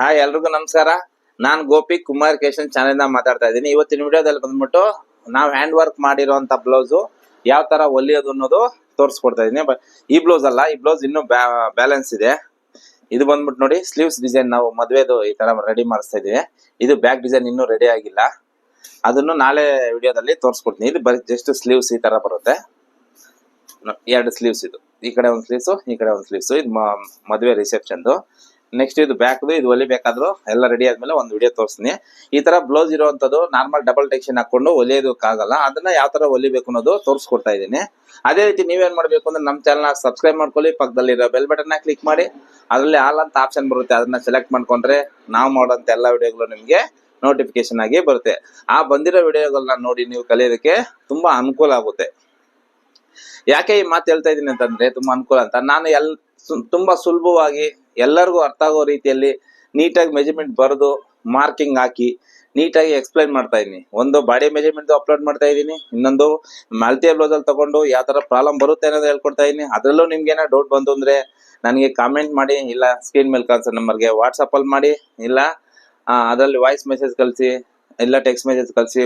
Hi ಎಲ್ರಿಗೂ ನಮಸ್ಕಾರ. ನಾನ್ ಗೋಪಿ ಕುಮಾರ್ ಕೇಶನ್ ಚಾನೆಲ್ ಮಾತಾಡ್ತಾ ಇದ್ದೀನಿ. ಇವತ್ತಿನ ವಿಡಿಯೋದಲ್ಲಿ ಬಂದ್ಬಿಟ್ಟು ನಾವ್ ಹ್ಯಾಂಡ್ ವರ್ಕ್ ಮಾಡಿರುವಂತ ಬ್ಲೌಸ್ ಯಾವ ತರ ಹೊಲಿಯೋದು ಅನ್ನೋದು ತೋರಿಸ್ಕೊಡ್ತಾ ಇದೀನಿ ಈ ಬ್ಲೌಸ್ ಅಲ್ಲ, ಈ ಬ್ಲೌಸ್ ಇನ್ನು ಬ್ಯಾಲೆನ್ಸ್ ಇದೆ. ಇದು ಬಂದ್ಬಿಟ್ಟು ನೋಡಿ ಸ್ಲೀವ್ಸ್ ಡಿಸೈನ್ ನಾವು ಮದುವೆದು ಈ ತರ ರೆಡಿ ಮಾಡಿಸ್ತಾ ಇದೀವಿ ಇದು ಬ್ಯಾಕ್ ಡಿಸೈನ್ ಇನ್ನೂ ರೆಡಿ ಆಗಿಲ್ಲ. ಅದನ್ನು ನಾಳೆ ವಿಡಿಯೋದಲ್ಲಿ ತೋರಿಸ್ಕೊಡ್ತೀನಿ. ಇದು ಬರೀ ಜಸ್ಟ್ ಸ್ಲೀವ್ಸ್ ಈ ತರ ಬರುತ್ತೆ. ಎರಡು ಸ್ಲೀವ್ಸ್ ಇದು. ಈ ಕಡೆ ಒಂದು ಸ್ಲೀವ್ಸ್ ಈ ಕಡೆ ಒಂದು ಸ್ಲೀವ್ಸ್ ಇದು ಮದುವೆ ರಿಸೆಪ್ಷನ್ದು ನೆಕ್ಸ್ಟ್ ಇದು ಬ್ಯಾಕ್ದು ಇದು ಹೊಲಿಬೇಕಾದ್ರು ಎಲ್ಲ ರೆಡಿ ಆದ್ಮೇಲೆ ಒಂದು ವಿಡಿಯೋ ತೋರಿಸ್ತೀನಿ. ಈ ತರ ಬ್ಲೌಸ್ ಇರುವಂತದ್ದು ನಾರ್ಮಲ್ ಡಬಲ್ ಟೆಕ್ಷನ್ ಹಾಕೊಂಡು ಹೊಲಿಯೋದಕ್ಕಾಗಲ್ಲ ಅದನ್ನ ಯಾವ ತರ ಹೊಲಿಬೇಕು ಅನ್ನೋದು ತೋರಿಸ್ಕೊಡ್ತಾ ಇದ್ದೀನಿ. ಅದೇ ರೀತಿ ನೀವೇನ್ ಮಾಡ್ಬೇಕು ಅಂದ್ರೆ ನಮ್ಮ ಚಾನಲ್ ಸಬ್ಸ್ಕ್ರೈಬ್ ಮಾಡ್ಕೊಳ್ಳಿ. ಪಕ್ಕದಲ್ಲಿರೋ ಬೆಲ್ ಬಟನ್ ಕ್ಲಿಕ್ ಮಾಡಿ. ಅದರಲ್ಲಿ ಆಲ್ ಅಂತ ಆಪ್ಷನ್ ಬರುತ್ತೆ. ಅದನ್ನ ಸೆಲೆಕ್ಟ್ ಮಾಡ್ಕೊಂಡ್ರೆ ನಾವು ಮಾಡುವಂತ ಎಲ್ಲ ವಿಡಿಯೋಗಳು ನಿಮ್ಗೆ ನೋಟಿಫಿಕೇಶನ್ ಆಗಿ ಬರುತ್ತೆ. ಆ ಬಂದಿರೋ ವಿಡಿಯೋಗಳನ್ನ ನೋಡಿ ನೀವು ಕಲಿಯೋದಕ್ಕೆ ತುಂಬಾ ಅನುಕೂಲ ಆಗುತ್ತೆ. ಯಾಕೆ ಈ ಮಾತು ಹೇಳ್ತಾ ಇದ್ದೀನಿ ಅಂತಂದ್ರೆ ತುಂಬಾ ಅನುಕೂಲ ಅಂತ. ನಾನು ಎಲ್ ತುಂಬಾ ಸುಲಭವಾಗಿ ಎಲ್ಲರಿಗೂ ಅರ್ಥ ಆಗೋ ರೀತಿಯಲ್ಲಿ ನೀಟಾಗಿ ಮೆಜರ್ಮೆಂಟ್ ಬರೆದು ಮಾರ್ಕಿಂಗ್ ಹಾಕಿ ನೀಟಾಗಿ ಎಕ್ಸ್ಪ್ಲೈನ್ ಮಾಡ್ತಾ ಇದ್ದೀನಿ ಒಂದು ಬಾಡಿ ಮೆಜರ್ಮೆಂಟ್ ಅಪ್ಲೋಡ್ ಮಾಡ್ತಾ ಇದ್ದೀನಿ ಇನ್ನೊಂದು ಮಲ್ಟಿ ಬ್ಲೌಸಲ್ಲಿ ತಗೊಂಡು ಯಾವ ಥರ ಪ್ರಾಬ್ಲಮ್ ಬರುತ್ತೆ ಅನ್ನೋದು ಹೇಳ್ಕೊಡ್ತಾ ಇದೀನಿ. ಅದ್ರಲ್ಲೂ ನಿಮ್ಗೆ ಏನೋ ಡೌಟ್ ಬಂತು ಅಂದರೆ ನನಗೆ ಕಾಮೆಂಟ್ ಮಾಡಿ, ಇಲ್ಲ ಸ್ಕ್ರೀನ್ ಮೇಲೆ ಕಳ್ಸೋ ನಂಬರ್ಗೆ ವಾಟ್ಸಪ್ಪಲ್ಲಿ ಮಾಡಿ, ಇಲ್ಲ ಅದರಲ್ಲಿ ವಾಯ್ಸ್ ಮೆಸೇಜ್ ಕಳಿಸಿ, ಇಲ್ಲ ಟೆಕ್ಸ್ಟ್ ಮೆಸೇಜ್ ಕಳಿಸಿ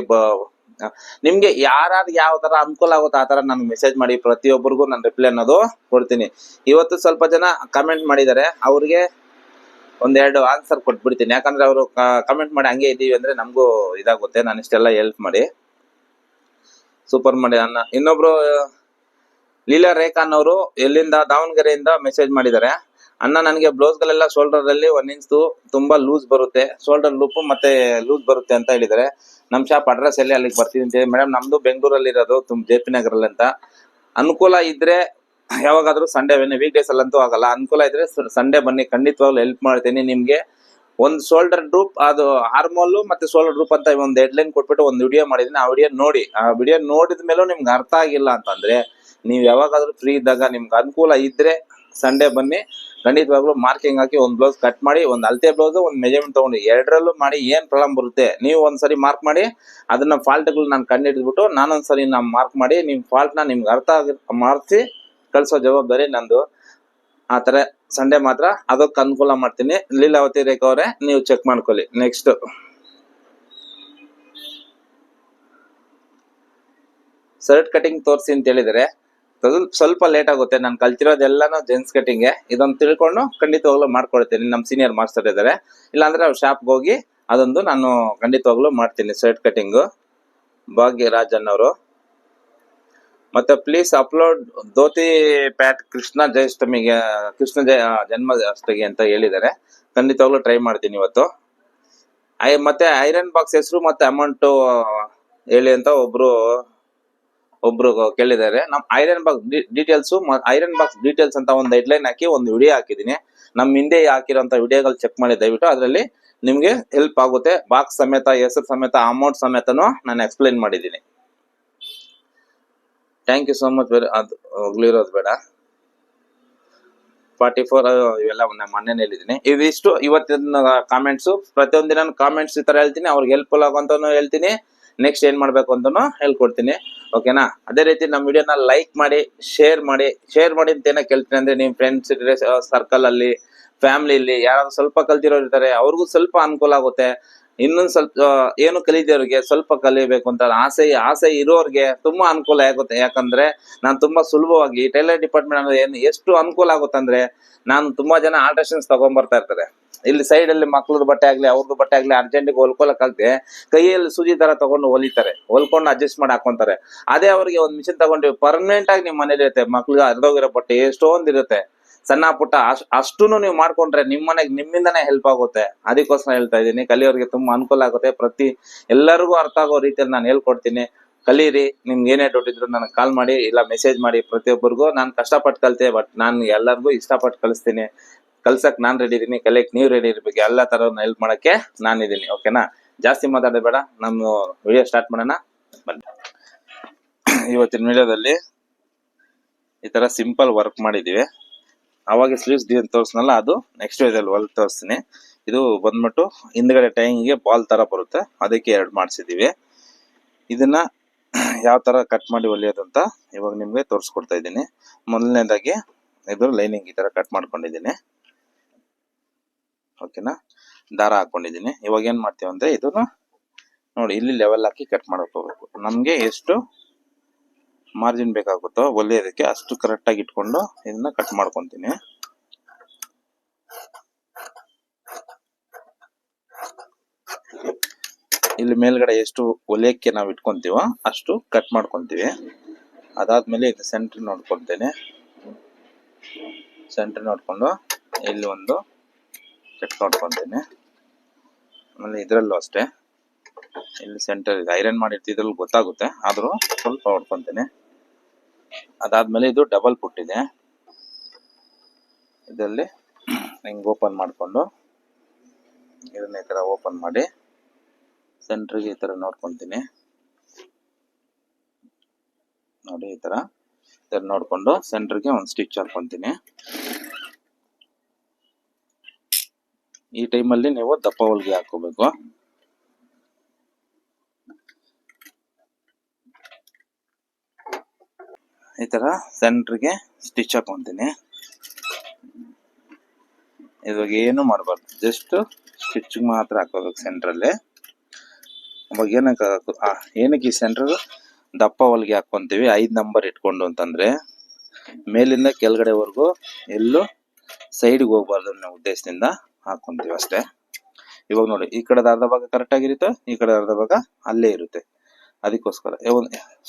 ನಿಮ್ಗೆ ಯಾರು ಯಾವ ತರ ಅನುಕೂಲ ಆಗುತ್ತೋ ಆ ತರ ನನ್ಗೆ ಮೆಸೇಜ್ ಮಾಡಿ ಪ್ರತಿಯೊಬ್ಬರಿಗೂ ನಾನು ರಿಪ್ಲೈ ಅನ್ನೋದು ಕೊಡ್ತೀನಿ. ಇವತ್ತು ಸ್ವಲ್ಪ ಜನ ಕಮೆಂಟ್ ಮಾಡಿದ್ದಾರೆ. ಅವ್ರಿಗೆ ಒಂದೆರಡು ಆನ್ಸರ್ ಕೊಟ್ಬಿಡ್ತೀನಿ. ಯಾಕಂದ್ರೆ ಅವರು ಕಮೆಂಟ್ ಮಾಡಿ ಹಂಗೆ ಇದ್ದೀವಿ ಅಂದ್ರೆ ನಮಗೂ ಇದಾಗುತ್ತೆ. ನಾನು ಇಷ್ಟೆಲ್ಲ ಹೆಲ್ಪ್ ಮಾಡಿ. ಸೂಪರ್ ಮಾಡಿ ಅನ್ನ ಇನ್ನೊಬ್ರು, ಲೀಲಾ ರೇಖಾನ್ ಅವರು ಎಲ್ಲಿಂದ, ದಾವಣಗೆರೆಯಿಂದ ಮೆಸೇಜ್ ಮಾಡಿದ್ದಾರೆ. ಅಣ್ಣ, ನನಗೆ ಬ್ಲೌಸ್ ಗಳೆಲ್ಲ ಶೋಲ್ಡರ್ ಅಲ್ಲಿ ಒನ್ ಇಂಚ್ ತುಂಬಾ ಲೂಸ್ ಬರುತ್ತೆ. ಶೋಲ್ಡರ್ ಲೂಪ್ ಮತ್ತೆ ಲೂಸ್ ಬರುತ್ತೆ ಅಂತ ಹೇಳಿದ್ದಾರೆ. ನಮ್ ಶಾಪ್ ಅಡ್ರೆಸ್ ಎಲ್ಲಿ ಅಲ್ಲಿಗೆ ಬರ್ತೀನಿ ಅಂತ ಮೇಡಮ್ ನಮ್ದು ಬೆಂಗಳೂರಲ್ಲಿ ಇರೋದು ತುಂಬ ಜೆ ಪಿ ನಗರಲ್ಲಿ ಅಂತ. ಅನುಕೂಲ ಇದ್ರೆ ಯಾವಾಗಾದ್ರೂ ಸಂಡೇ ವೀಕ್ ಡೇಸ್ ಅಲ್ಲಂತೂ ಆಗಲ್ಲ. ಅನುಕೂಲ ಇದ್ರೆ ಸಂಡೇ ಬನ್ನಿ. ಖಂಡಿತವಾಗ್ಲೂ ಹೆಲ್ಪ್ ಮಾಡ್ತೀನಿ ನಿಮ್ಗೆ. ಒಂದು ಶೋಲ್ಡರ್ ಗ್ರೂಪ್ ಅದು ಹಾರ್ಮೋಲ್ ಮತ್ತೆ ಶೋಲ್ಡರ್ ಗ್ರೂಪ್ ಅಂತ ಒಂದು ಹೆಡ್ಲೈನ್ ಕೊಟ್ಬಿಟ್ಟು ಒಂದು ವಿಡಿಯೋ ಮಾಡಿದೀನಿ ಆ ವಿಡಿಯೋ ನೋಡಿ. ಆ ವಿಡಿಯೋ ನೋಡಿದ ಮೇಲೂ ನಿಮ್ಗೆ ಅರ್ಥ ಆಗಿಲ್ಲ ಅಂತಂದ್ರೆ, ನೀವು ಯಾವಾಗಾದ್ರೂ ಫ್ರೀ ಇದ್ದಾಗ ನಿಮ್ಗೆ ಅನುಕೂಲ ಇದ್ರೆ ಸಂಡೇ ಬನ್ನಿ. ಖಂಡಿತವಾಗ್ಲೂ ಮಾರ್ಕಿಂಗ್ ಹಾಕಿ ಒಂದು ಬ್ಲೌಸ್ ಕಟ್ ಮಾಡಿ, ಒಂದು ಅಳತೆ ಬ್ಲೌಸ್ ಒಂದು ಮೆಜರ್ಮೆಂಟ್ ತಗೊಂಡು ಎರಡರಲ್ಲೂ ಮಾಡಿ ಏನ್ ಪ್ರಾಬ್ಲಮ್ ಬರುತ್ತೆ. ನೀವು ಒಂದ್ಸರಿ ಮಾರ್ಕ್ ಮಾಡಿ, ಅದನ್ನ ಫಾಲ್ಟ್ಗಳು ನಾನು ಕಂಡಿಡ್ಬಿಟ್ಟು ನಾನೊಂದ್ಸರಿ ನಾ ಮಾರ್ಕ್ ಮಾಡಿ ನಿಮ್ ಫಾಲ್ಟ್ನ ನಿಮ್ಗೆ ಅರ್ಥ ಆಗಿ, ಮಾಡಿಸಿ ಕಳ್ಸೋ ಜವಾಬ್ದಾರಿ ನಂದು. ಆ ತರ ಸಂಡೇ ಮಾತ್ರ. ಅದಕ್ಕೆ ಅನುಕೂಲ ಮಾಡ್ತೀನಿ. ಲೀಲಾವತಿ ರೇಖಾ ಅವರೇ, ನೀವು ಚೆಕ್ ಮಾಡ್ಕೊಳ್ಳಿ. ನೆಕ್ಸ್ಟ್ ಶರ್ಟ್ ಕಟಿಂಗ್ ತೋರಿಸಿ ಅಂತ ಹೇಳಿದರೆ. ಸ್ವಲ್ಪ ಲೇಟ್ ಆಗುತ್ತೆ. ನಾನು ಕಲ್ತಿರೋದೆಲ್ಲಾನು ಜೆಂಟ್ಸ್ ಕಟಿಂಗ್ ಇದೊಂದು ತಿಳ್ಕೊಂಡು ಖಂಡಿತವಾಗ್ಲೂ ಮಾಡ್ಕೊಡ್ತೀನಿ. ನಮ್ಮ ಸೀನಿಯರ್ ಮಾಸ್ಟರ್ ಇದ್ದಾರೆ ಇಲ್ಲಾಂದ್ರೆ ಅವ್ರ ಶಾಪ್ಗೆ ಹೋಗಿ ಅದೊಂದು ನಾನು ಖಂಡಿತವಾಗ್ಲೂ ಮಾಡ್ತೀನಿ ಶರ್ಟ್ ಕಟಿಂಗು ಭಾಗ್ಯ ಅನ್ನೋರು ಮತ್ತೆ please upload dhoti pant Krishna ಜಯಷ್ಟಮಿಗೆ, Krishna ಜಯ ಜನ್ಮ ಅಷ್ಟಮಿಗೆ ಅಂತ ಹೇಳಿದ್ದಾರೆ. ಖಂಡಿತವಾಗ್ಲೂ ಟ್ರೈ ಮಾಡ್ತೀನಿ ಇವತ್ತು. ಐ, ಮತ್ತೆ ಐರನ್ ಬಾಕ್ಸ್ ಹೆಸರು ಮತ್ತೆ ಅಮೌಂಟ್ ಹೇಳಿ ಅಂತ ಒಬ್ರು ಒಬ್ರು ಕೇಳಿದ್ದಾರೆ. ನಮ್ iron box details iron box details ಅಂತ ಒಂದು ಹೆಡ್ಲೈನ್ ಹಾಕಿ ಒಂದು ವಿಡಿಯೋ ಹಾಕಿದೀನಿ ನಮ್ ಹಿಂದೆ ಹಾಕಿರೋಂತ ವಿಡಿಯೋಗಳು ಚೆಕ್ ಮಾಡಿ ದಯವಿಟ್ಟು ಅದರಲ್ಲಿ ನಿಮ್ಗೆ ಹೆಲ್ಪ್ ಆಗುತ್ತೆ. ಬಾಕ್ಸ್ ಸಮೇತ, ಹೆಸರು ಸಮೇತ ಅಮೌಂಟ್ ಸಮೇತನು ನಾನು ಎಕ್ಸ್ಪ್ಲೈನ್ ಮಾಡಿದ್ದೀನಿ. ಥ್ಯಾಂಕ್ ಯು ಸೋ ಮಚ್ ಬೇರೆ ಅದು ಹೋಗ್ಲಿರೋದು ಬೇಡ. ಫಾರ್ಟಿ ಫೋರ್ ಇವೆಲ್ಲ ನಾನು ಮೊನ್ನೆ ಹೇಳಿದ್ದೀನಿ. ಇದಿಷ್ಟು ಇವತ್ತಿನ ಕಾಮೆಂಟ್ಸು ಪ್ರತಿಯೊಂದು ಕಾಮೆಂಟ್ಸ್ ಈ ತರ ಹೇಳ್ತೀನಿ. ಅವ್ರಿಗೆ ಹೆಲ್ಪ್ಫುಲ್ ಆಗುವಂತ ಹೇಳ್ತೀನಿ. ನೆಕ್ಸ್ಟ್ ಏನ್ ಮಾಡ್ಬೇಕು ಅಂತಾನು ಹೇಳ್ಕೊಡ್ತೀನಿ. ಓಕೆನಾ ಅದೇ ರೀತಿ ನಮ್ಮ ವಿಡಿಯೋನ ಲೈಕ್ ಮಾಡಿ ಶೇರ್ ಮಾಡಿ. ಶೇರ್ ಮಾಡಿ ಅಂತ ಏನೋ ಕೇಳ್ತೀನಿ ಅಂದ್ರೆ ನಿಮ್ ಫ್ರೆಂಡ್ಸ್ ಸರ್ಕಲ್ ಅಲ್ಲಿ ಫ್ಯಾಮಿಲಿಲಿ ಯಾರಾದ್ರೂ ಸ್ವಲ್ಪ ಕಲ್ತಿರೋರು ಇರ್ತಾರೆ, ಅವ್ರಿಗೂ ಸ್ವಲ್ಪ ಅನುಕೂಲ ಆಗುತ್ತೆ. ಇನ್ನೊಂದ್ ಸ್ವಲ್ಪ ಏನು ಕಲಿದವ್ರಿಗೆ ಸ್ವಲ್ಪ ಕಲಿಬೇಕು ಅಂತ ಆಸೆ ಆಸೆ ಇರೋರಿಗೆ ತುಂಬಾ ಅನುಕೂಲ ಆಗುತ್ತೆ. ಯಾಕಂದ್ರೆ ನಾನು ತುಂಬಾ ಸುಲಭವಾಗಿ ಟೈಲರ್ ಡಿಪಾರ್ಟ್ಮೆಂಟ್ ಅನ್ನೋದು ಏನು ಎಷ್ಟು ಅನುಕೂಲ ಆಗುತ್ತೆ ಅಂದ್ರೆ, ನಾನು ತುಂಬಾ ಜನ ಆಲ್ಟ್ರೇಷನ್ಸ್ ತಗೊಂಡ್ಬರ್ತಾ ಇರ್ತಾರೆ. ಇಲ್ಲಿ ಸೈಡ್ ಅಲ್ಲಿ ಮಕ್ಳದ್ ಬಟ್ಟೆ ಆಗ್ಲಿ ಅವ್ರದ್ದು ಬಟ್ಟೆ ಆಗ್ಲಿ ಅರ್ಜೆಂಟ್ ಹೊಲ್ಕೊಳಕ್ ಕಲ್ತೆ, ಕೈಯಲ್ಲಿ ಸೂಜಿ ತರ ತಗೊಂಡು ಹೊಲಿತಾರೆ. ಹೊಲ್ಕೊಂಡು ಅಡ್ಜಸ್ಟ್ ಮಾಡಿ ಹಾಕೊಂತಾರೆ. ಅದೇ ಅವ್ರಿಗೆ ಒಂದ್ ಮಿಷಿನ್ ತಗೊಂಡು ಪರ್ಮನೆಂಟ್ ಆಗಿ ನಿಮ್ ಮನೇಲಿ ಇರುತ್ತೆ. ಮಕ್ಳಿಗೆ ಅರ್ಧೋಗಿರೋ ಬಟ್ಟೆ ಎಷ್ಟೊಂದು ಇರುತ್ತೆ. ಸಣ್ಣ ಪುಟ್ಟ ಅಷ್ಟು, ಅಷ್ಟೂನು ನೀವು ಮಾಡ್ಕೊಂಡ್ರೆ ನಿಮ್ ಮನೆಗೆ ನಿಮ್ಮಿಂದನೇ ಹೆಲ್ಪ್ ಆಗುತ್ತೆ. ಅದಕ್ಕೋಸ್ಕರ ಹೇಳ್ತಾ ಇದ್ದೀನಿ. ಕಲಿಯೋರಿಗೆ ತುಂಬಾ ಅನುಕೂಲ ಆಗುತ್ತೆ. ಪ್ರತಿ ಎಲ್ಲರಿಗೂ ಅರ್ಥ ಆಗೋ ರೀತಿಯಲ್ಲಿ ನಾನು ಹೇಳ್ಕೊಡ್ತೀನಿ. ಕಲೀರಿ. ನಿಮ್ಗೆ ಏನೇ ಡೌಟ್ ಇದ್ರು ನನಗೆ ಕಾಲ್ ಮಾಡಿ ಇಲ್ಲ ಮೆಸೇಜ್ ಮಾಡಿ ಪ್ರತಿಯೊಬ್ಬರಿಗೂ. ನಾನು ಕಷ್ಟಪಟ್ಟು ಕಲ್ತೆ ಬಟ್ ನಾನು ಎಲ್ಲರಿಗೂ ಇಷ್ಟಪಟ್ಟು ಕಲಿಸ್ತೀನಿ. ಕಲ್ಸಕ್ ನಾನ್ ರೆಡಿ ಇದೀನಿ ಕಲಿಯಕ್ ನೀವು ರೆಡಿ ಇರ್ಬೇಕು, ಎಲ್ಲಾ ತರ ಹೆಲ್ಪ್ ಮಾಡಕ್ಕೆ ನಾನು ಇದೀನಿ ಓಕೆನಾ ಜಾಸ್ತಿ ಮಾತಾಡೋದು ಬೇಡ, ನಮ್ಮ ವಿಡಿಯೋ ಸ್ಟಾರ್ಟ್ ಮಾಡೋಣ, ಬನ್ನಿ. ಇವತ್ತಿನ ವಿಡಿಯೋದಲ್ಲಿ ಈ ತರ ಸಿಂಪಲ್ ವರ್ಕ್ ಮಾಡಿದೀವಿ. ಅವಾಗ ಸ್ಲೀವ್ಸ್ ಡಿಸೈನ್ ತೋರಿಸ್ನಲ್ಲ, ಅದು ನೆಕ್ಸ್ಟ್ ವಿಡಿಯೋದಲ್ಲಿ ಹೊಲ್ ತೋರಿಸ್ತೀನಿ. ಇದು ಬಂದ್ಬಿಟ್ಟು ಹಿಂದ್ಗಡೆ ಟೈಂಗಿಗೆ ಬಾಲ್ ತರ ಬರುತ್ತೆ, ಅದಕ್ಕೆ ಎರಡು ಮಾಡಿಸಿದೀವಿ. ಇದನ್ನ ಯಾವ ತರ ಕಟ್ ಮಾಡಿ ಹೊಲಿಯೋದು ಅಂತ ಇವಾಗ ನಿಮ್ಗೆ ತೋರಿಸ್ಕೊಡ್ತಾ ಇದ್ದೀನಿ. ಮೊದಲನೇದಾಗಿ ಇದು ಲೈನಿಂಗ್ ಈ ತರ ಕಟ್ ಮಾಡ್ಕೊಂಡಿದ್ದೀನಿ. ಓಕೆನಾ ದಾರ ಹಾಕೊಂಡಿದ್ದೀನಿ ಇವಾಗ ಏನು ಮಾಡ್ತೀವಿ ಅಂದರೆ ಇದನ್ನು ನೋಡಿ, ಇಲ್ಲಿ ಲೆವೆಲ್ ಹಾಕಿ ಕಟ್ ಹೋಗ್ಬೇಕು ನಮಗೆ ಎಷ್ಟು ಮಾರ್ಜಿನ್ ಬೇಕಾಗುತ್ತೋ ಹೊಲಿಯೋದಕ್ಕೆ ಅಷ್ಟು ಕರೆಕ್ಟಾಗಿ ಇಟ್ಕೊಂಡು ಇದನ್ನ ಕಟ್ ಮಾಡ್ಕೊತೀನಿ. ಇಲ್ಲಿ ಮೇಲ್ಗಡೆ ಎಷ್ಟು ಒಲೆಯಕ್ಕೆ ನಾವು ಇಟ್ಕೊಂತೀವೋ ಅಷ್ಟು ಕಟ್ ಮಾಡ್ಕೊಂತೀವಿ. ಅದಾದ್ಮೇಲೆ ಇದು ಸೆಂಟ್ರ್ ನೋಡ್ಕೊತೇನೆ ಸೆಂಟ್ರ್ ನೋಡ್ಕೊಂಡು ಇಲ್ಲಿ ಒಂದು ಕಟ್ ನೋಡ್ಕೊತೇನೆ ಆಮೇಲೆ ಇದರಲ್ಲೂ ಅಷ್ಟೇ. ಇಲ್ಲಿ ಸೆಂಟರ್ ಇದೆ. ಐರನ್ ಮಾಡಿರ್ತಿದ್ರಲ್ಲಿ ಗೊತ್ತಾಗುತ್ತೆ. ಆದರೂ ಸ್ವಲ್ಪ ಹೊಡ್ಕೊತೇನೆ ಅದಾದ್ಮೇಲೆ ಇದು ಡಬಲ್ ಪುಟ್ಟಿದೆ ಇದರಲ್ಲಿ ಹಿಂಗೆ ಓಪನ್ ಮಾಡಿಕೊಂಡು ಇದನ್ನ ಈ ಥರ ಓಪನ್ ಮಾಡಿ ಸೆಂಟ್ರಿಗೆ ಈ ಥರ ನೋಡ್ಕೊತೀನಿ. ನೋಡಿ ಈ ಥರ ನೋಡಿಕೊಂಡು ಸೆಂಟ್ರಿಗೆ ಒಂದು ಸ್ಟಿಚ್ ಹಾಕ್ಕೊಂತೀನಿ ಈ ಟೈಮಲ್ಲಿ ನೀವು ದಪ್ಪ ಹೊಲಿಗೆ ಹಾಕೋಬೇಕು. ಈ ತರ ಸೆಂಟ್ರಿಗೆ ಸ್ಟಿಚ್ ಹಾಕೊಂತೀನಿ. ಇವಾಗ ಏನು ಮಾಡಬಾರ್ದು, ಜಸ್ಟ್ ಸ್ಟಿಚ್ ಮಾತ್ರ ಹಾಕೋಬೇಕು ಸೆಂಟ್ರಲ್ಲಿ. ಅವಾಗ ಏನಕ್ಕೆ ಏನಕ್ಕೆ ಈ ಸೆಂಟ್ರ್ ದಪ್ಪ ಹೊಲಿಗೆ ಹಾಕೊಂತೀವಿ, ಐದು ನಂಬರ್ ಇಟ್ಕೊಂಡು ಅಂತಂದ್ರೆ. ಮೇಲಿಂದ ಕೆಳಗಡೆವರೆಗೂ ಎಲ್ಲೂ ಸೈಡ್ಗೆ ಹೋಗ್ಬಾರ್ದು ಅನ್ನೋ ಉದ್ದೇಶದಿಂದ. ಹಾಕೊಂತೀವಿ ಅಷ್ಟೇ ಇವಾಗ ನೋಡಿ, ಈ ಕಡೆದ ಅರ್ಧ ಭಾಗ ಕರೆಕ್ಟ್ ಆಗಿರುತ್ತೆ? ಈ ಕಡೆ ಅರ್ಧ ಭಾಗ ಅಲ್ಲೇ ಇರುತ್ತೆ. ಅದಕ್ಕೋಸ್ಕರ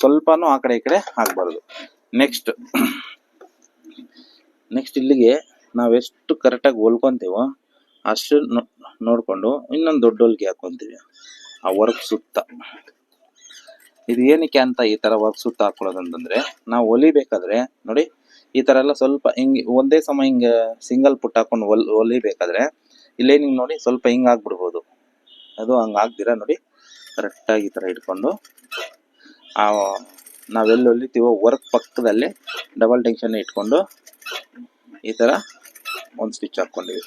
ಸ್ವಲ್ಪನೂ ಆ ಕಡೆ ಈ ಕಡೆ ಹಾಕ್ಬಾರ್ದು ನೆಕ್ಸ್ಟ್ ನೆಕ್ಸ್ಟ್ ಇಲ್ಲಿಗೆ ನಾವೆಷ್ಟು ಕರೆಕ್ಟಾಗಿ ಹೊಲ್ಕೊಂತೀವೋ ಅಷ್ಟು ನೋಡ್ಕೊಂಡು ಇನ್ನೊಂದು ದೊಡ್ಡ ಹೊಲಿಗೆ ಹಾಕೊಂತೀವಿ. ಆ ವರ್ಕ್ ಸುತ್ತ. ಇದು ಏನಕ್ಕೆ ಅಂತ ಈ ತರ ವರ್ಕ್ ಸುತ್ತ ಹಾಕೊಳ್ಳೋದು ಅಂತಂದ್ರೆ, ನಾವು ಹೊಲಿಬೇಕಾದ್ರೆ, ನೋಡಿ, ಈ ತರ ಎಲ್ಲ ಸ್ವಲ್ಪ ಹಿಂಗೆ, ಒಂದೇ ಸಮ ಹಿಂಗೆ ಸಿಂಗಲ್ ಪುಟ್ ಹಾಕೊಂಡು ಹೊಲ್, ಹೊಲಿಬೇಕಾದ್ರೆ ಇಲ್ಲೇ ನೀವು ನೋಡಿ ಸ್ವಲ್ಪ ಹಿಂಗೆ ಆಗ್ಬಿಡ್ಬೋದು. ಅದು ಹಂಗೆ ಆಗ್ದಿರ ನೋಡಿ ಕರೆಕ್ಟಾಗಿ ಈ ಥರ ಇಟ್ಕೊಂಡು ಆ, ನಾವೆಲ್ಲಿ ಹೊಲಿತೀವೋ ವರ್ಕ್ ಪಕ್ಕದಲ್ಲಿ ಡಬಲ್ ಟೆನ್ಷನ್ ಇಟ್ಕೊಂಡು ಈ ಥರ ಒಂದು ಸ್ಟಿಚ್ ಹಾಕ್ಕೊಂಡಿವಿ.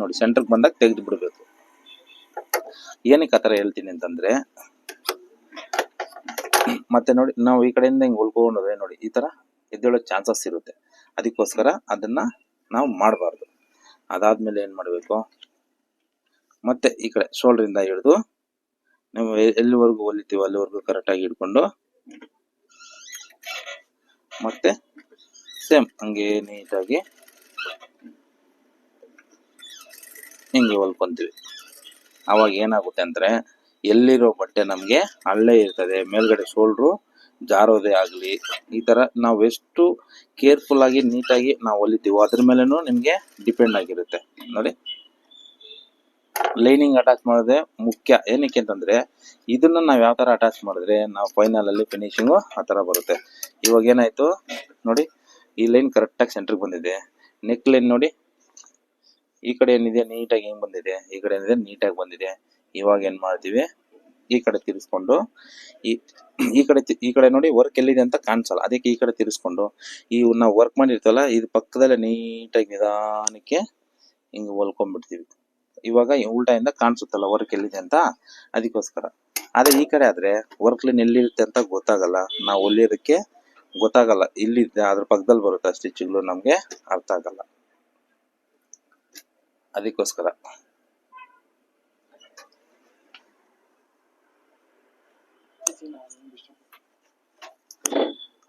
ನೋಡಿ ಸೆಂಟ್ರಿಗೆ ಬಂದಾಗ ತೆಗೆದು ಬಿಡಬೇಕು. ಏನಕ್ಕೆ ಆ ಥರ ಹೇಳ್ತೀನಿ ಅಂತಂದ್ರೆ ಮತ್ತೆ ನೋಡಿ ನಾವು ಈ ಕಡೆಯಿಂದ ಹಿಂಗೆ ಹೊಲ್ಕೊಂಡೋದ್ರೆ ನೋಡಿ ಈ ಥರ ಎದ್ದೇಳೋ ಚಾನ್ಸಸ್ ಇರುತ್ತೆ. ಅದಕ್ಕೋಸ್ಕರ ಅದನ್ನ ನಾವು ಮಾಡಬಾರ್ದು. ಅದಾದ್ಮೇಲೆ ಏನು ಮಾಡಬೇಕು? ಮತ್ತೆ ಈ ಕಡೆ ಶೋಲ್ಡ್ರಿಂದ ಹಿಡಿದು ನೀವು ಎಲ್ಲಿವರೆಗೂ ಹೊಲಿತೀವೋ ಅಲ್ಲಿವರೆಗೂ ಕರೆಕ್ಟಾಗಿ ಹಿಡ್ಕೊಂಡು, ಮತ್ತೆ ಸೇಮ್ ಹಂಗೆ ನೀಟಾಗಿ ಹಿಂಗೆ ಹೊಲ್ಕೊಂತೀವಿ. ಅವಾಗ ಏನಾಗುತ್ತೆ ಅಂದ್ರೆ ಎಲ್ಲಿರೋ ಬಟ್ಟೆ ನಮಗೆ ಅಲ್ಲೇ ಇರ್ತದೆ, ಮೇಲ್ಗಡೆ ಶೋಲ್ಡ್ರು ಜಾರೋದೇ ಆಗಲಿ, ಈ ಥರ ನಾವು ಎಷ್ಟು ಕೇರ್ಫುಲ್ ಆಗಿ ನೀಟಾಗಿ ನಾವು ಹೊಲಿತೀವೋ ಅದ್ರ ಮೇಲೇನು ನಿಮಗೆ ಡಿಪೆಂಡ್ ಆಗಿರುತ್ತೆ. ನೋಡಿ. ಲೈನಿಂಗ್ ಅಟ್ಯಾಚ್ ಮಾಡೋದೇ ಮುಖ್ಯ. ಏನಕ್ಕೆ ಅಂತಂದ್ರೆ, ಇದನ್ನ ನಾವು ಯಾವ ತರ ಅಟ್ಯಾಚ್ ಮಾಡಿದ್ರೆ ನಾವು ಫೈನಲ್ ಅಲ್ಲಿ ಫಿನಿಶಿಂಗು ಆ ತರ ಬರುತ್ತೆ. ಇವಾಗ ಏನಾಯ್ತು? ನೋಡಿ, ಈ ಲೈನ್ ಕರೆಕ್ಟಾಗಿ ಸೆಂಟ್ರಿಗೆ ಬಂದಿದೆ. ನೆಕ್ ಲೈನ್ ನೋಡಿ, ಈ ಕಡೆ ಏನಿದೆ? ನೀಟಾಗಿ ಹೆಂಗೆ ಬಂದಿದೆ. ಈ ಕಡೆ ಏನಿದೆ? ನೀಟಾಗಿ ಬಂದಿದೆ. ಇವಾಗ ಏನು ಮಾಡ್ತೀವಿ? ಈ ಕಡೆ ತಿರ್ಸ್ಕೊಂಡು, ಈ ಕಡೆ ಈ ಕಡೆ ನೋಡಿ ವರ್ಕ್ ಎಲ್ಲಿದೆ ಅಂತ ಕಾಣಿಸಲ್ಲ. ಅದಕ್ಕೆ ಈ ಕಡೆ ತಿರ್ಸ್ಕೊಂಡು ನಾವು ವರ್ಕ್ ಮಾಡಿರ್ತೀವಲ್ಲ ಇದು ಪಕ್ಕದಲ್ಲೇ ನೀಟಾಗಿ ನಿಧಾನಕ್ಕೆ ಹಿಂಗೆ ಹೊಲ್ಕೊಂಡ್ಬಿಡ್ತೀವಿ. ಇವಾಗ ಉಲ್ಟಾ ಉಲ್ಟಾಯಿಂದ ಕಾಣಿಸುತ್ತಲ್ಲ ವರ್ಕ್ ಎಲ್ಲಿದೆ ಅಂತ, ಅದಕ್ಕೋಸ್ಕರ. ಅದೇ ಈ ಕಡೆ ಆದ್ರೆ ವರ್ಕ್ ಲೈನ್ ಎಲ್ಲಿರುತ್ತೆ ಅಂತ ಗೊತ್ತಾಗಲ್ಲ. ನಾವು ಹೊಲಿಯೋದಕ್ಕೆ ಗೊತ್ತಾಗಲ್ಲ. ಇಲ್ಲಿದೆ ಅದ್ರ ಪಕ್ಕದಲ್ಲಿ ಬರುತ್ತೆ ಸ್ಟಿಚ್ಗಳು ನಮಗೆ ಅರ್ಥ ಆಗಲ್ಲ. ಅದಕ್ಕೋಸ್ಕರ.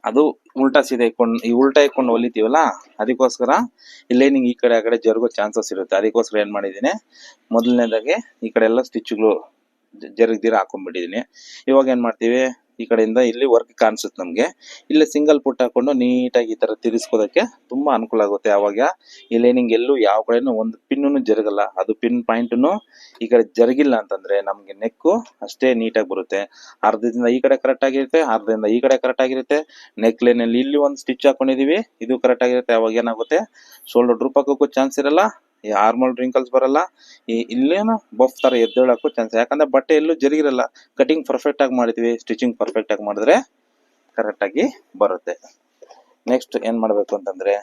ಅದು ಉಲ್ಟಾ ಸೀದಾ ಇಕ್ಕೊಂಡು, ಈ ಉಲ್ಟಾ ಇಕ್ಕೊಂಡು ಹೊಲಿತೀವಲ್ಲ ಅದಕ್ಕೋಸ್ಕರ ಇಲ್ಲೇ ನಿಂಗೆ ಈ ಕಡೆ ಆ ಕಡೆ ಜರುಗೋ ಚಾನ್ಸಸ್ ಇರುತ್ತೆ. ಅದಕ್ಕೋಸ್ಕರ ಏನ್ ಮಾಡಿದ್ದೀನಿ, ಮೊದಲನೇದಾಗಿ ಈ ಕಡೆ ಎಲ್ಲ ಸ್ಟಿಚ್ಗಳು ಜರುಗ್ದಿರ ಹಾಕೊಂಡ್ಬಿಟ್ಟಿದೀನಿ ಇವಾಗ ಏನ್ ಮಾಡ್ತೀವಿ ಈ ಕಡೆಯಿಂದ ಇಲ್ಲಿ ವರ್ಕ್ ಕಾಣಿಸುತ್ತೆ ನಮಗೆ. ಇಲ್ಲಿ ಸಿಂಗಲ್ ಪುಟ್ ಹಾಕೊಂಡು ನೀಟಾಗಿ ಈ ತರ ತಿರ್ಸ್ಕೋದಕ್ಕೆ ತುಂಬಾ ಅನುಕೂಲ ಆಗುತ್ತೆ. ಅವಾಗ ಈ ಲೈನಿಂಗ್ ಎಲ್ಲೂ ಯಾವ ಕಡೆನೂ ಒಂದು ಪಿನ್ನು ಜರುಗಲ್ಲ. ಅದು ಪಿನ್ ಪಾಯಿಂಟ್ನು ಈ ಕಡೆ ಜರುಗಿಲ್ಲ ಅಂತಂದ್ರೆ ನಮಗೆ ನೆಕ್ಕು ಅಷ್ಟೇ ನೀಟಾಗಿ ಬರುತ್ತೆ. ಅರ್ಧದಿಂದ ಈ ಕಡೆ ಕರೆಕ್ಟ್ ಆಗಿರುತ್ತೆ, ಅರ್ಧದಿಂದ ಈ ಕಡೆ ಕರೆಕ್ಟ್ ಆಗಿರುತ್ತೆ. ನೆಕ್ ಲೈನ್ ಅಲ್ಲಿ ಇಲ್ಲಿ ಒಂದು ಸ್ಟಿಚ್ ಹಾಕೊಂಡಿದೀವಿ, ಇದು ಕರೆಕ್ಟ್ ಆಗಿರುತ್ತೆ. ಅವಾಗ ಏನಾಗುತ್ತೆ? ಶೋಲ್ಡರ್ ಡ್ರೂಪ್ ಹಾಕೋಕ್ಕೂ ಚಾನ್ಸ್ ಇರಲ್ಲ. ಈ ಆರ್ಮಲ್ ರಿಂಕಲ್ಸ್ ಬರಲ್ಲ. ಈ ಇಲ್ಲೇನೋ ಬಫ್ ತರ ಎದ್ದೇಳಕ್ಕೂ ಚಾನ್ಸ್ ಯಾಕಂದ್ರೆ ಬಟ್ಟೆ ಎಲ್ಲೂ ಜರಿಗಿರಲ್ಲ. ಕಟಿಂಗ್ ಪರ್ಫೆಕ್ಟ್ ಆಗಿ ಮಾಡಿದ್ವಿ ಸ್ಟಿಚಿಂಗ್ ಪರ್ಫೆಕ್ಟ್ ಆಗಿ ಮಾಡಿದ್ರೆ ಕರೆಕ್ಟ್ ಆಗಿ ಬರುತ್ತೆ. ನೆಕ್ಸ್ಟ್ ಏನ್ ಮಾಡ್ಬೇಕು ಅಂತಂದ್ರೆ,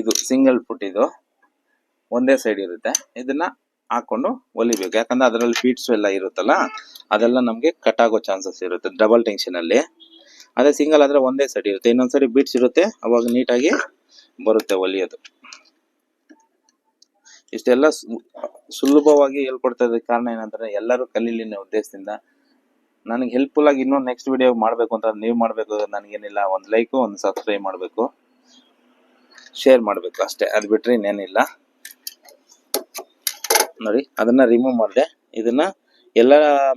ಇದು ಸಿಂಗಲ್ ಫುಟ್ ಇದು. ಒಂದೇ ಸೈಡ್ ಇರುತ್ತೆ. ಇದನ್ನ ಹಾಕೊಂಡು ಹೊಲಿಬೇಕು. ಯಾಕಂದ್ರೆ ಅದರಲ್ಲಿ ಬೀಟ್ಸ್ ಎಲ್ಲ ಇರುತ್ತಲ್ಲ, ಅದೆಲ್ಲ ನಮ್ಗೆ ಕಟ್ ಆಗೋ ಚಾನ್ಸಸ್ ಇರುತ್ತೆ ಡಬಲ್ ಟೆನ್ಷನ್ ಅಲ್ಲಿ. ಅದೇ ಸಿಂಗಲ್ ಆದ್ರೆ ಒಂದೇ ಸೈಡ್ ಇರುತ್ತೆ. ಇನ್ನೊಂದ್ಸರಿ ಬೀಟ್ಸ್ ಇರುತ್ತೆ, ಅವಾಗ ನೀಟಾಗಿ ಬರುತ್ತೆ ಹೊಲಿಯೋದು ಇಷ್ಟೆಲ್ಲ ಸುಲಭವಾಗಿ ಹೇಳ್ಕೊಡ್ತಾ ಇದ್ದ ಕಾರಣ ಏನಂದ್ರೆ ಎಲ್ಲರೂ ಕಲೀಲಿ ಅನ್ನೋ ಉದ್ದೇಶದಿಂದ ನನಗೆ ಹೆಲ್ಪ್ಫುಲ್ ಆಗಿ ಇನ್ನೂ ನೆಕ್ಸ್ಟ್ ವಿಡಿಯೋ ಮಾಡಬೇಕು ಅಂತ ನೀವು ಮಾಡಬೇಕು ನನಗೇನಿಲ್ಲ, ಒಂದು ಲೈಕು ಒಂದು ಸಬ್ಸ್ಕ್ರೈಬ್ ಮಾಡಬೇಕು. ಶೇರ್ ಮಾಡಬೇಕು ಅಷ್ಟೇ, ಅದು ಬಿಟ್ಟರೆ ಇನ್ನೇನಿಲ್ಲ. ನೋಡಿ, ಅದನ್ನ ರಿಮೂವ್ ಮಾಡಿದೆ. ಇದನ್ನ ಎಲ್ಲ